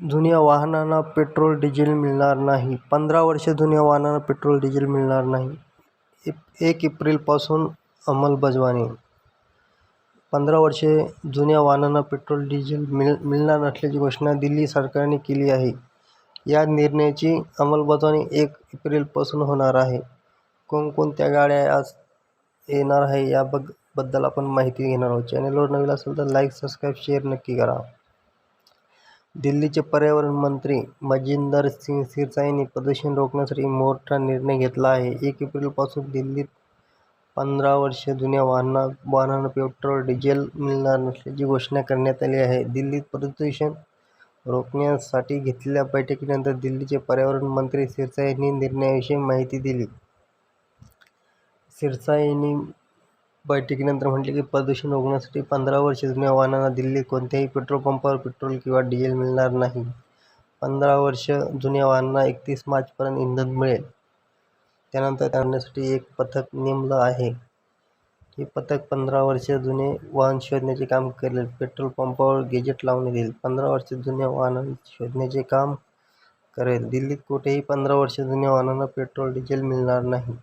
जुन्या वाहनांना petrol diesel मिळणार नाही. पंधरा वर्षे जुन्या वाहनांना पेट्रोल डिझेल मिळणार नाही. एक एप्रिलपासून अंमलबजावणी. पंधरा वर्षे जुन्या वाहनांना पेट्रोल डिझेल मिळ मिळणार नसल्याची घोषणा दिल्ली सरकारने केली आहे. या निर्णयाची अंमलबजावणी एक एप्रिलपासून होणार आहे. कोणकोणत्या गाड्या आज येणार आहे याबद्दल बद्दल आपण माहिती घेणार आहोत. चॅनलवर नवीन असेल तर लाईक सबस्क्राईब शेअर नक्की करा. दिल्लीचे पर्यावरण मंत्री मजिंदर सिंग सिरसाईंनी प्रदूषण रोखण्यासाठी मोठा निर्णय घेतला आहे. एक एप्रिलपासून दिल्लीत पंधरा वर्षे जुन्या वाहना वाहनांना पेट्रोल डिझेल मिळणार नसल्याची घोषणा करण्यात आली आहे. दिल्लीत प्रदूषण रोखण्यासाठी घेतलेल्या बैठकीनंतर दिल्लीचे पर्यावरण मंत्री सिरसाई यांनी निर्णयाविषयी माहिती दिली. सिरसाई यांनी बैठकीनंतर म्हटले की प्रदूषण रोखण्यासाठी पंधरा वर्षे जुन्या वाहनांना दिल्लीत कोणत्याही पेट्रोल पंपावर पेट्रोल किंवा डिझेल मिळणार नाही. पंधरा वर्ष जुन्या वाहनांना एकतीस मार्चपर्यंत इंधन मिळेल. त्यानंतर करण्यासाठी एक पथक नेमलं आहे. हे पथक पंधरा वर्ष जुने वाहन शोधण्याचे काम करेल. पेट्रोल पंपावर गेजेट लावून देईल. पंधरा वर्ष जुन्या वाहनं शोधण्याचे काम करेल. दिल्लीत कुठेही पंधरा वर्ष जुन्या वाहनांना पेट्रोल डिझेल मिळणार नाही.